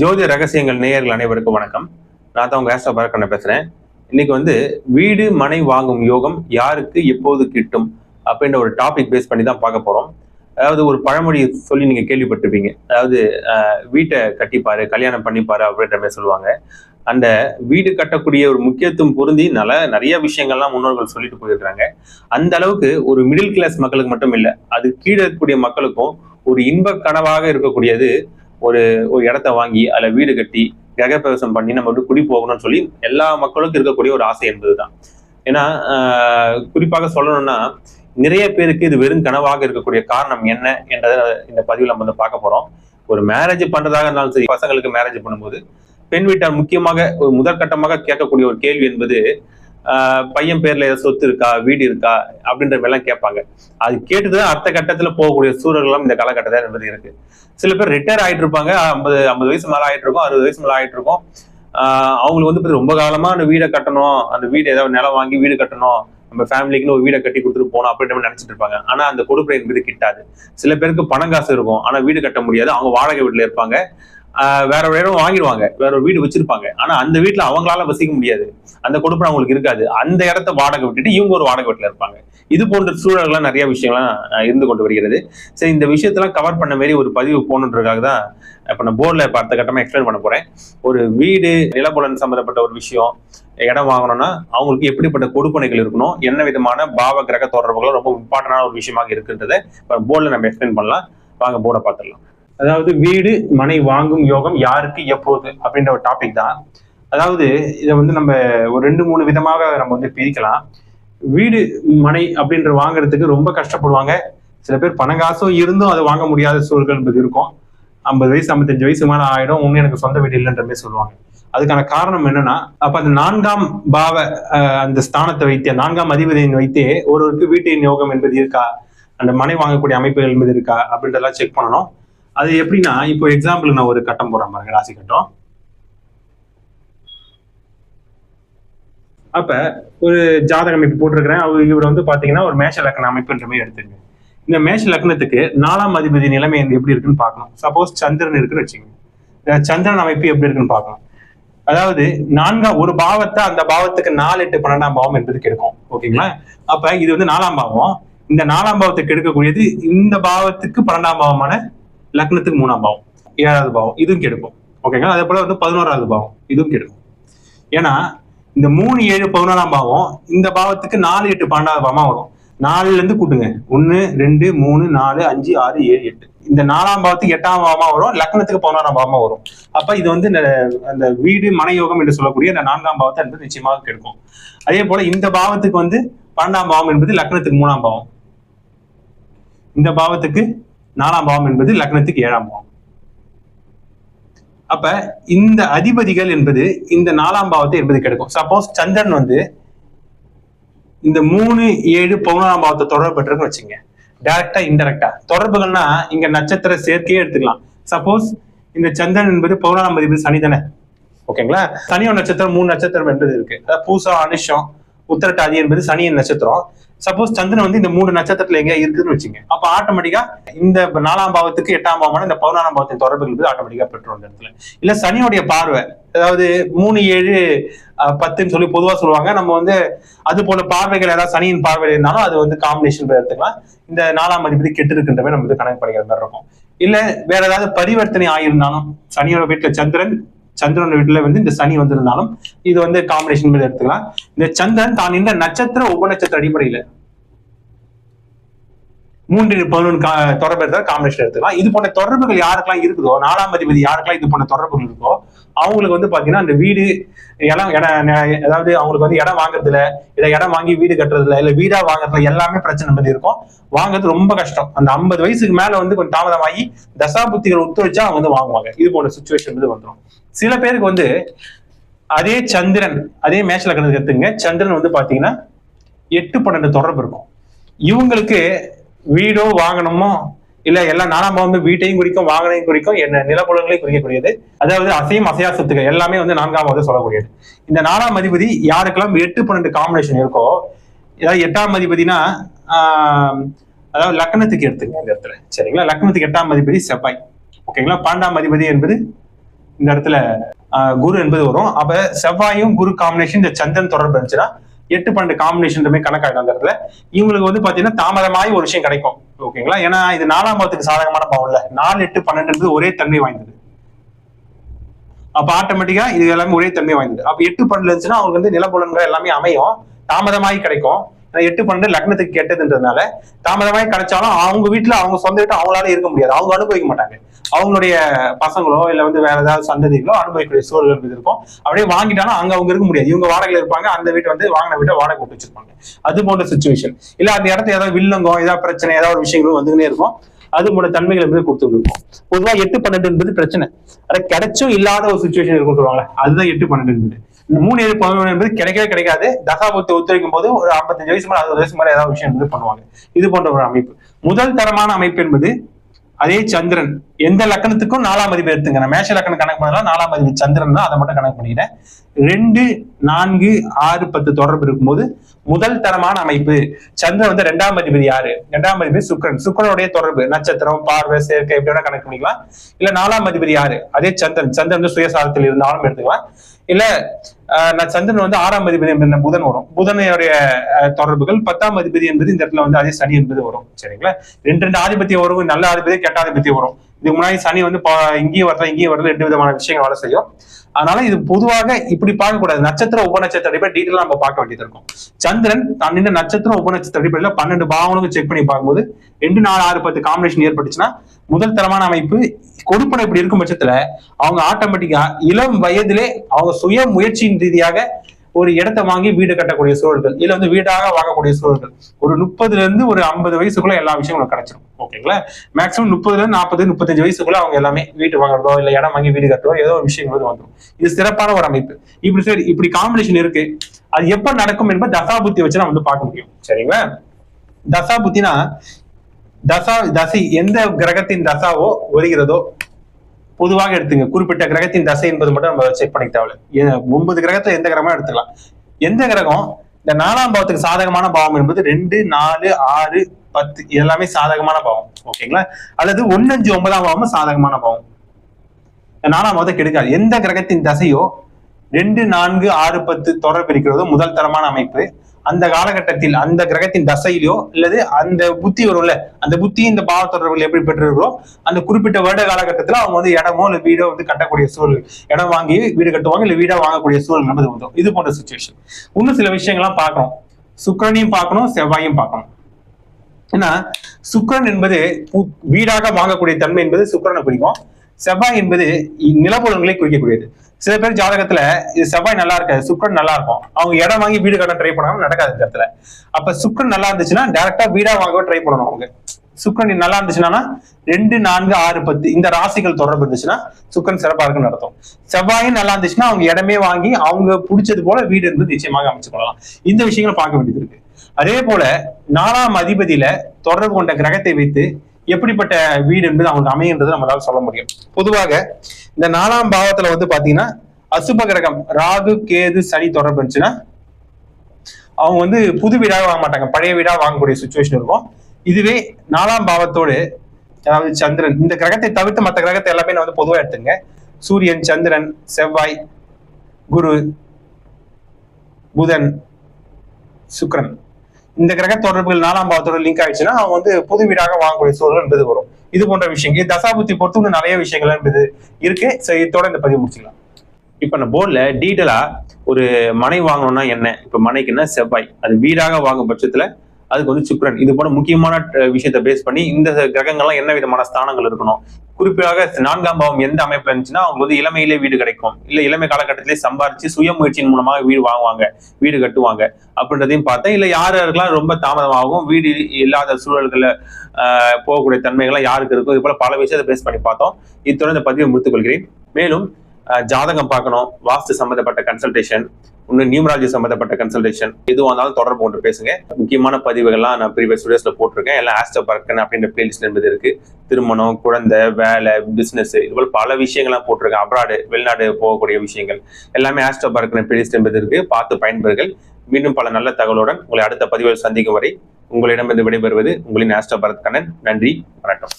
ஜோதி ரகசியங்கள் நேயர்கள் அனைவருக்கும் வணக்கம். நான் தான் உங்க ஆஸ்ட்ரோ பரக்கண்ண பேசுறேன். இன்னைக்கு வந்து வீடு மனை வாங்கும் யோகம் யாருக்கு எப்போது கிட்டும் அப்படின்ற ஒரு டாபிக் பேஸ் பண்ணி தான் பார்க்க போறோம். அதாவது ஒரு பழமொழி சொல்லி நீங்க கேள்விப்பட்டிருப்பீங்க. அதாவது வீட்டை கட்டிப்பாரு கல்யாணம் பண்ணிப்பாரு அப்படின்ற மாதிரி சொல்லுவாங்க. அந்த வீடு கட்டக்கூடிய ஒரு முக்கியத்துவம் பொருந்தி நல்ல நிறைய விஷயங்கள்லாம் முன்னோர்கள் சொல்லிட்டு போயிருக்காங்க அந்த அளவுக்கு ஒரு மிடில் கிளாஸ் மக்களுக்கு மட்டும் இல்லை அது கீழே இருக்கக்கூடிய மக்களுக்கும் ஒரு இன்ப கனவாக இருக்கக்கூடியது ஒரு ஒரு இடத்த வாங்கி அதில் வீடு கட்டி கிரகப்பிரவேசம் பண்ணி நம்ம வந்து குடி போகணும்னு சொல்லி எல்லா மக்களுக்கும் இருக்கக்கூடிய ஒரு ஆசை என்பதுதான். ஏன்னா ஆஹ், குறிப்பாக சொல்லணும்னா நிறைய பேருக்கு இது வெறும் கனவாக இருக்கக்கூடிய காரணம் என்ன என்றதை இந்த பதிவில் நம்ம வந்து பார்க்க போறோம். ஒரு மேரேஜ் பண்றதாக இருந்தாலும் சரி பசங்களுக்கு மேரேஜ் பண்ணும்போது பெண் வீட்டார் முக்கியமாக ஒரு முதற்கட்டமாக கேட்கக்கூடிய ஒரு கேள்வி என்பது பையன் பேர்ல ஏதாவது சொத்து இருக்கா வீடு இருக்கா அப்படின்ற மாதிரிலாம் கேட்பாங்க. அது கேட்டுதான் அடுத்த கட்டத்துல போகக்கூடிய சூழல்களும் இந்த காலகட்டத்தில் என்பது இருக்கு. சில பேர் ரிட்டையர் ஆயிட்டு இருப்பாங்க. ஐம்பது ஐம்பது வயசு மேல ஆயிட்டு இருக்கும் அறுபது வயசு மேல ஆயிட்டு இருக்கும். அவங்களுக்கு வந்து ரொம்ப காலமா அந்த வீடை கட்டணும் அந்த வீடு ஏதாவது நிலம் வாங்கி வீடு கட்டணும் நம்ம ஃபேமிலிக்குன்னு ஒரு வீடை கட்டி கொடுத்துட்டு போகணும் அப்படின்ற மாதிரி நினைச்சிட்டு இருப்பாங்க. ஆனா அந்த கொடுப்பை என்பது கிட்டாது. சில பேருக்கு பணம் காசு இருக்கும். ஆனா வீடு கட்ட முடியாது. அவங்க வாடகை வீட்டுல இருப்பாங்க. வேற ஒரு இடம் வாங்கிடுவாங்க. வேற ஒரு வீடு வச்சிருப்பாங்க. ஆனா அந்த வீட்டுல அவங்களால வசிக்க முடியாது. அந்த கொடுப்பனை அவங்களுக்கு இருக்காது. அந்த இடத்த வாடகை விட்டுட்டு இவங்க ஒரு வாடகை வீட்டுல இருப்பாங்க. இது போன்ற சூழல்கள்லாம் நிறைய விஷயங்கள்லாம் இருந்து கொண்டு வருகிறது. சரி இந்த விஷயத்தெல்லாம் கவர் பண்ண மாதிரி ஒரு பதிவு போகணுன்றதுக்காக தான் இப்போ நான் போர்டில் இப்போ அடுத்த கட்டமாக எக்ஸ்பிளைன் பண்ண போறேன். ஒரு வீடு நிலப்புலன் சம்மந்தப்பட்ட ஒரு விஷயம் இடம் வாங்கணும்னா அவங்களுக்கு எப்படிப்பட்ட கொடுப்பனைகள் இருக்கணும் என்ன விதமான பாவ கிரக தொடர்புகளும் ரொம்ப இம்பார்ட்டண்டான ஒரு விஷயமாக இருக்குன்றதை இப்போ போர்டில் நம்ம எக்ஸ்பிளைன் பண்ணலாம். வாங்க போர்டை பார்த்துடலாம். அதாவது வீடு மனை வாங்கும் யோகம் யாருக்கு எப்போது அப்படின்ற ஒரு டாபிக் தான். அதாவது இதை வந்து நம்ம ஒரு ரெண்டு மூணு விதமாக நம்ம வந்து பிரிக்கலாம். வீடு மனை அப்படின்ற வாங்குறதுக்கு ரொம்ப கஷ்டப்படுவாங்க. சில பேர் பணங்காசும் இருந்தும் அதை வாங்க முடியாத சூழல்கள் என்பது இருக்கும். ஐம்பது வயசு ஐம்பத்தஞ்சு வயசு மேலே ஆகிடும் ஒன்றும் எனக்கு சொந்த வீடு இல்லைன்ற மாதிரி சொல்லுவாங்க. அதுக்கான காரணம் என்னன்னா அப்ப அந்த நான்காம் பாவ அந்த ஸ்தானத்தை வைத்தே நான்காம் அதிபதியின் வைத்தே ஒருவருக்கு வீட்டின் யோகம் என்பது இருக்கா? அந்த மனை வாங்கக்கூடிய அமைப்புகள் என்பது இருக்கா? அப்படின்றதெல்லாம் செக் பண்ணணும். அது எப்படின்னா இப்போ எக்ஸாம்பிள் நான் ஒரு கட்டம் போடுறேன் பாருங்க ராசி கட்டம். அப்ப ஒரு ஜாதக அமைப்பு போட்டிருக்கிறேன். அவர் இவர் வந்து பாத்தீங்கன்னா ஒரு மேஷ லக்ன அமைப்புன்ற மாதிரி எடுத்துங்க இந்த மேஷ லக்னத்துக்கு நாலாம் அதிபதி நிலைமை வந்து எப்படி இருக்குன்னு பார்க்கணும். சப்போஸ் சந்திரன் இருக்குன்னு வச்சுக்கோங்க. இந்த சந்திரன் அமைப்பு எப்படி இருக்குன்னு பார்க்கணும். அதாவது நான்காம் ஒரு பாவத்தை அந்த பாவத்துக்கு நாலு எட்டு பன்னெண்டாம் பாவம் என்பது கெடுக்கும். ஓகேங்களா? அப்ப இது வந்து நாலாம் பாவம். இந்த நாலாம் பாவத்தை கெடுக்கக்கூடியது இந்த பாவத்துக்கு பன்னெண்டாம் பாவமான லக்னத்துக்கு மூணாம் பாவம் ஏழாவது பாவம் இதுவும் கெடுக்கும். ஓகேங்களா அதே போல வந்து பதினோராவது பாவம் இதுவும் கெடுக்கும். ஏன்னா இந்த மூணு ஏழு பதினோராம் பாவம் இந்த பாவத்துக்கு நாலு எட்டு பன்னெண்டாவது பாவமா வரும். நாலுல இருந்து கூட்டுங்க. ஒன்னு ரெண்டு மூணு நாலு அஞ்சு ஆறு ஏழு எட்டு. இந்த நாலாம் பாவத்துக்கு எட்டாம் பாவமா வரும் லக்னத்துக்கு பதினோராம் பாவமா வரும். அப்ப இது வந்து இந்த அந்த வீடு மனயோகம் என்று சொல்லக்கூடிய இந்த நான்காம் பாவத்தை என்பது நிச்சயமாக கெடுக்கும். அதே போல இந்த பாவத்துக்கு வந்து பன்னெண்டாம் பாவம் என்பது லக்னத்துக்கு மூணாம் பாவம். இந்த பாவத்துக்கு நாலாம் பாவம் என்பது லக்னத்துக்கு ஏழாம் பாவம். அப்ப இந்த அதிபதிகள் என்பது இந்த நாலாம் பாவத்தை என்பது கிடைக்கும். சப்போஸ் சந்திரன் வந்து இந்த மூணு ஏழு பதினோராம் பாவத்தை தொடர்பு பெற்றிருக்குன்னு வச்சுங்க. டைரக்டா இன்டெரக்டா தொடர்புகள்னா இங்க நட்சத்திர சேர்க்கையே எடுத்துக்கலாம். சப்போஸ் இந்த சந்திரன் என்பது பதினோராம் அதிபதி சனி தானே. ஓகேங்களா சனியோட நட்சத்திரம் மூணு நட்சத்திரம் என்பது இருக்கு. அதாவது பூசா அனுஷம் உத்திரட்டாதி என்பது சனியின் நட்சத்திரம். சப்போஸ் சந்திரன் வந்து இந்த மூணு நட்சத்திரத்துல எங்க இருக்குதுன்னு வச்சுங்க. அப்ப ஆட்டோமேட்டிக்கா இந்த நாலாம் பாவத்துக்கு எட்டாம் பாவமான இந்த பதினாலாம் பாவத்தின் தொடர்புகள் வந்து ஆட்டோமேட்டிக்கா பெற்றோம் இந்த இடத்துல. இல்ல சனியோடைய பார்வை அதாவது மூணு ஏழு பத்துன்னு சொல்லி பொதுவா சொல்லுவாங்க. நம்ம வந்து அது போல பார்வைகள் ஏதாவது சனியின் பார்வையில் இருந்தாலும் அது வந்து காம்பினேஷன் எடுத்துக்கலாம். இந்த நாலாம் அதிபதி கெட்டு இருக்கின்றவே நம்ம வந்து கணக்கு பண்ணிக்கிற மாதிரி இருக்கும். இல்ல வேற ஏதாவது பரிவர்த்தனை ஆகியிருந்தாலும் சனியோட வீட்டுல சந்திரன் சந்திரன் வீட்டுல வந்து இந்த சனி வந்திருந்தாலும் இது வந்து காம்பினேஷன் மாதிரி எடுத்துக்கலாம். இந்த சந்திரன் தான் இந்த நட்சத்திர உபநட்சத்திர அடிப்படையில மூன்று பதினொன்று தொடர்பு இருந்தால் காம்பினேஷன் எடுத்துக்கலாம். இது போன்ற தொடர்புகள் யாருக்கெல்லாம் இருக்குதோ நாலாம் அதிபதி யாருக்கெல்லாம் இது போன்ற தொடர்புகள் இருக்கோ அவங்களுக்கு வந்து பாத்தீங்கன்னா அந்த வீடு இடம் இடம் அதாவது அவங்களுக்கு வந்து இடம் வாங்குறதுல இல்ல இடம் வாங்கி வீடு கட்டுறதுல இல்ல வீடா வாங்குறதுல எல்லாமே பிரச்சனை பண்ணி இருக்கும் வாங்குறது ரொம்ப கஷ்டம். அந்த ஐம்பது வயசுக்கு மேல வந்து கொஞ்சம் தாமதமாகி தசாபுத்திகள் ஒத்துழைச்சா அவங்க வந்து வாங்குவாங்க. இது போன்ற சுச்சுவேஷன் வந்து வந்துடும் சில பேருக்கு வந்து அதே சந்திரன் அதே மேட்ச்ல கணக்கு எடுத்துங்க சந்திரன் வந்து பாத்தீங்கன்னா எட்டு பன்னெண்டு தொடர்பு இருக்கும். இவங்களுக்கு வீடோ வாங்கணுமோ இல்ல எல்லா நாலாம் வந்து வீட்டையும் குறிக்கும் வாகனையும் குறிக்கும் என்ன நிலப்புலங்களையும் குறிக்கக்கூடியது. அதாவது அசையும் அசையா சொத்துக்கள் எல்லாமே வந்து நான்காம் பாவத்தை சொல்லக்கூடியது. இந்த நாலாம் அதிபதி யாருக்கெல்லாம் எட்டு பன்னெண்டு காம்பினேஷன் இருக்கோ ஏதாவது எட்டாம் அதிபதினா ஆஹ், அதாவது லக்னத்துக்கு எடுத்துங்க இந்த இடத்துல. சரிங்களா? லக்னத்துக்கு எட்டாம் அதிபதி செவ்வாய். ஓகேங்களா பன்னெண்டாம் அதிபதி என்பது இந்த இடத்துல ஆஹ், குரு என்பது வரும். அப்ப செவ்வாயும் குரு காம்பினேஷன் இந்த சந்திரன் தொடர்பு இருந்துச்சுன்னா எட்டு பன்னெண்டு காம்பினேஷன் கணக்காயிடும் அந்த இடத்துல. இவங்களுக்கு வந்து பாத்தீங்கன்னா தாமதமாய் ஒரு விஷயம் கிடைக்கும். ஓகேங்களா? ஏன்னா இது நாலாம் பாவத்துக்கு சாதகமான பாவம் இல்ல. நாலு எட்டு பன்னெண்டுன்றது ஒரே தன்மை வாய்ந்தது. அப்ப ஆட்டோமேட்டிக்கா இது எல்லாமே ஒரே தன்மை வாய்ந்தது. அப்ப எட்டு பன்னெண்டு இருந்துச்சுன்னா அவங்களுக்கு வந்து நிலப்புலன்கள் எல்லாமே அமையும். தாமதமாய் கிடைக்கும். எட்டு பன்னெண்டு லக்னத்துக்கு கெட்டதுன்றதுனால தாமதமாய் கிடைச்சாலும் அவங்க வீட்டுல அவங்க சொந்த வீட்டு அவங்களால இருக்க முடியாது. அவங்க அனுபவிக்க மாட்டாங்க. அவங்களுடைய பசங்களோ இல்ல வந்து வேற ஏதாவது சந்ததிகளோ அனுபவிக்கக்கூடிய சூழல் இருக்கும். அப்படியே வாங்கிட்டாலும் அங்க அவங்க இருக்க முடியாது. இவங்க வாடகையில் இருப்பாங்க. அந்த வீட்டை வந்து வாங்கின வீட்டை வாடகை போட்டு வச்சிருப்பாங்க. அது போன்ற சுச்சுவேஷன் இல்ல அந்த இடத்துல ஏதாவது வில்லங்கம் ஏதாவது பிரச்சனை ஏதாவது ஒரு விஷயங்களும் வந்துகிட்டே இருக்கும். அது போல தன்மைகள் வந்து கொடுத்து இருக்கும் பொதுவாக எட்டு பன்னெண்டு என்பது பிரச்சனை. அது கிடைச்சும் இல்லாத ஒரு சுச்சுவேஷன் இருக்கும் சொல்லுவாங்க அதுதான் எட்டு பன்னெண்டு என்பது. மூணு ஏழு பதினொன்று என்பது கிடைக்கவே கிடைக்காது. தசாபத்தை ஒத்துழைக்கும் போது ஒரு ஐம்பத்தஞ்சு வயசு மேலே அறுபது வயசு மேலே ஏதாவது விஷயம் வந்து பண்ணுவாங்க. இது போன்ற ஒரு அமைப்பு. முதல் தரமான அமைப்பு என்பது அதே சந்திரன். எந்த லக்கணத்துக்கும் நாலாம் அதிபதி எடுத்துங்க நான் மேஷ லக்கணம் கணக்கு பண்ணலாம் நாலாம் அதிபதி சந்திரன் தான் அதை மட்டும் கணக்கு பண்ணிக்கிறேன். ரெண்டு நான்கு ஆறு பத்து தொடர்பு இருக்கும்போது முதல் தரமான அமைப்பு சந்திரன் வந்து ரெண்டாம் அதிபதி யாரு? ரெண்டாம் அதிபதி சுக்கிரன். சுக்கரனுடைய தொடர்பு நட்சத்திரம் பார்வை சேர்க்கை எப்படி வேணா கணக்கு பண்ணிக்கலாம். இல்ல நாலாம் அதிபதி யாரு? அதே சந்திரன். சந்திரன் வந்து சுயசாரத்தில் இருந்தாலும் எடுத்துக்கலாம். இல்ல நான் சந்திரன் வந்து ஆறாம் அதிபதி என்பது புதன் வரும். புதனுடைய தொடர்புகள் பத்தாம் அதிபதி என்பது இந்த இடத்துல வந்து அதே சனி என்பது வரும். சரிங்களா? ரெண்டு ரெண்டு ஆதிபத்தியம் வரும் நல்ல ஆதிபதி கெட்ட ஆதிபத்தியம் வரும். இதுக்கு முன்னாடி சனி வந்து பா- இங்கேயும் வரல இங்கேயும் வரல ரெண்டு விதமான விஷயங்கள் வேலை செய்யும். அதனால இது பொதுவாக இப்படி பார்க்க கூடாது நட்சத்திரம் உபநட்சத்திர அடிப்படை டீட்டெயிலாக நம்ம பார்க்க வேண்டியது இருக்கும். சந்திரன் தான் நின்ற நட்சத்திரம் உபநட்சத்திர அடிப்படையில் பன்னெண்டு பாவங்களும் செக் பண்ணி பார்க்கும்போது ரெண்டு நாலு ஆறு பத்து காம்பினேஷன் ஏற்பட்டுச்சுன்னா முதல் தரமான அமைப்பு கொடுப்பனை இப்படி இருக்கும் பட்சத்துல அவங்க ஆட்டோமேட்டிக்கா இளம் வயதிலே அவங்க சுய முயற்சியின் ரீதியாக ஒரு இடத்தை வாங்கி வீடு கட்டக்கூடிய சூழல்கள் இல்ல வந்து வீடாக வாங்கக்கூடிய சூழல்கள். ஒரு முப்பதுல இருந்து ஒரு ஐம்பது வயசுக்குள்ள எல்லா விஷயங்களும் கிடைச்சிடும் ஓகேங்களா? மேக்ஸிமம் முப்பதுல இருந்து நாற்பது முப்பத்தஞ்சு வயசுக்குள்ள அவங்க எல்லாமே வீட்டு வாங்குறதோ இல்ல இடம் வாங்கி வீடு கட்டுறதோ ஏதோ ஒரு விஷயங்கள் வந்துடும் இது சிறப்பான ஒரு அமைப்பு. இப்படி சரி இப்படி காம்பினேஷன் இருக்கு. அது எப்ப நடக்கும் என்பது தசாபுத்தி வச்சு நம்ம வந்து பார்க்க முடியும். சரிங்களா? தசாபுத்தினா தசா தசை எந்த கிரகத்தின் தசாவோ வருகிறதோ பொதுவாக எடுத்துங்க. குறிப்பிட்ட கிரகத்தின் தசை என்பது மட்டும் நம்ம செக் பண்ணிக்க தேவையில்ல. ஒன்பது கிரகத்தை எந்த கிரகமா எடுத்துக்கலாம்? எந்த கிரகம்? இந்த நாலாம் பாவத்துக்கு சாதகமான பாவம் என்பது ரெண்டு நாலு ஆறு பத்து எல்லாமே சாதகமான பாவம். ஓகேங்களா? அல்லது ஒன்னு அஞ்சு ஒன்பதாம் பாவமும் சாதகமான பாவம். இந்த நாலாம் பாவத்தை கெடுக்காது. எந்த கிரகத்தின் தசையோ ரெண்டு நான்கு ஆறு பத்து தொடர்பு இருக்கிறதோ முதல் தரமான அமைப்பு. அந்த காலகட்டத்தில் அந்த கிரகத்தின் தசையிலோ அல்லது அந்த புத்தி வரும்ல அந்த புத்தி இந்த பாவ தொடர்புகள் எப்படி பெற்றிருக்கிறோ அந்த குறிப்பிட்ட வருட காலகட்டத்துல அவங்க வந்து இடமோ இல்லை வீடோ வந்து கட்டக்கூடிய சூழல் இடம் வாங்கி வீடு கட்டுவாங்க இல்ல வீடாக வாங்கக்கூடிய சூழல் என்பது வந்தோம் இது போன்ற சுச்சுவேஷன் இன்னும் சில விஷயங்கள்லாம் பார்க்கணும். சுக்கரனையும் பார்க்கணும் செவ்வாயும் பார்க்கணும். ஏன்னா சுக்கரன் என்பது வீடாக வாங்கக்கூடிய தன்மை என்பது சுக்கரனை குறிக்கும். செவ்வாய் என்பது இ- நிலப்புலன்களை குறிக்கக்கூடியது. சில பேர் ஜாதகத்துல இது செவ்வாய் நல்லா இருக்காது சுக்கரன் நல்லா இருக்கும். அவங்க இடம் வாங்கி வீடு கட்ட ட்ரை பண்ணாம நடக்காது இந்த இடத்துல. அப்ப சுக்கரன் நல்லா இருந்துச்சுன்னா டேரக்டா வீடா வாங்க ட்ரை பண்ணணும் அவங்க. சுக்கரன் நல்லா இருந்துச்சுன்னா ரெண்டு நான்கு ஆறு பத்து இந்த ராசிகள் தொடர்பு இருந்துச்சுன்னா சுக்கரன் சிறப்பா இருக்குன்னு நடத்தும் செவ்வாயும் நல்லா இருந்துச்சுன்னா அவங்க இடமே வாங்கி அவங்க பிடிச்சது போல வீடு இருந்து நிச்சயமாக அமைச்சு கொள்ளலாம். இந்த விஷயங்களை பார்க்க வேண்டியது இருக்கு. அதே போல நாலாம் அதிபதியில தொடர்பு கொண்ட கிரகத்தை வைத்து எப்படிப்பட்ட வீடு என்பது அவங்களுக்கு அமையுன்றது நம்மளால சொல்ல முடியும். பொதுவாக இந்த நாலாம் பாவத்துல வந்து பாத்தீங்கன்னா அசுப கிரகம் ராகு கேது சனி தொடர்பு இருந்துச்சுன்னா அவங்க வந்து புது வீடாக வாங்க மாட்டாங்க. பழைய வீடாக வாங்கக்கூடிய சுச்சுவேஷன் இருக்கும். இதுவே நாலாம் பாவத்தோடு அதாவது சந்திரன் இந்த கிரகத்தை தவிர்த்து மற்ற கிரகத்தை எல்லாமே நான் வந்து பொதுவாக எடுத்துங்க சூரியன் சந்திரன் செவ்வாய் குரு புதன் சுக்ரன் இந்த கிரக தொடர்புகள் நாலாம் பாவத்தோட லிங்க் ஆயிடுச்சுன்னா அவங்க வந்து புது வீடாக வாங்கக்கூடிய சூழல் என்பது வரும். இது போன்ற விஷயங்கள் தசாபுத்தி பொறுத்து இன்னும் நிறைய விஷயங்கள் என்பது இருக்கு. சோ இதோட இந்த பதிவு முடிச்சுக்கலாம். இப்ப இந்த போர்டில் டீட்டெயிலா ஒரு மனை வாங்கணும்னா என்ன? இப்ப மனைக்குன்னா செவ்வாய். அது வீடாக வாங்கும் பட்சத்துல அதுக்கு வந்து சுக்ரன் இது போல முக்கியமான விஷயத்தை பேஸ் பண்ணி இந்த கிரகங்கள்லாம் என்ன விதமான ஸ்தானங்கள் இருக்கணும்? குறிப்பாக நான்காம் பாவம் எந்த அமைப்பு இருந்துச்சுன்னா அவங்களுக்கு வந்து இளமையிலே வீடு கிடைக்கும். இல்ல இளமை காலகட்டத்திலே சம்பாரிச்சு சுய முயற்சியின் மூலமாக வீடு வாங்குவாங்க. வீடு கட்டுவாங்க. அப்படின்றதையும் பார்த்தேன். இல்ல யார் யாருக்கெல்லாம் ரொம்ப தாமதமாகும் வீடு இல்லாத சூழல்கள்ல போகக்கூடிய தன்மைகள்லாம் யாருக்கு இருக்கும் இது போல பல விஷயத்தை பேஸ் பண்ணி பார்த்தோம். இத்துடன் இந்த பதிவை முடித்துக் கொள்கிறேன். மேலும் ஜாதகம் பார்க்கணும். வாஸ்து சம்பந்தப்பட்ட கன்சல்டேஷன் இன்னும் நியூமராலஜி சம்பந்தப்பட்ட கன்சல்டேஷன் எதுவாக இருந்தாலும் தொடர்பு கொண்டு பேசுங்க. முக்கியமான பதிவுகள்லாம் நான் ப்ரீவியஸ் வீடியோஸ்ல போட்டிருக்கேன். எல்லாம் ஆஸ்டோ பர்க்கன் அப்படின்ற பிளேலிஸ்ட் என்பது இருக்கு. திருமணம் குழந்தை வேலை பிஸ்னஸ் இதுபோல் பல விஷயங்கள்லாம் போட்டிருக்கேன். அப்ராடு வெளிநாடு போகக்கூடிய விஷயங்கள் எல்லாமே ஆஸ்டோ பர்க்கன் பிளேலிஸ்ட் என்பது இருக்கு. பார்த்து பயன்பெறுங்கள். மீண்டும் பல நல்ல தகவலுடன் உங்களை அடுத்த பதிவில் சந்திக்கும் வரை உங்களிடமிருந்து விடைபெறுவது உங்களின் ஆஸ்டோ பரத் கண்ணன் நன்றி வணக்கம்.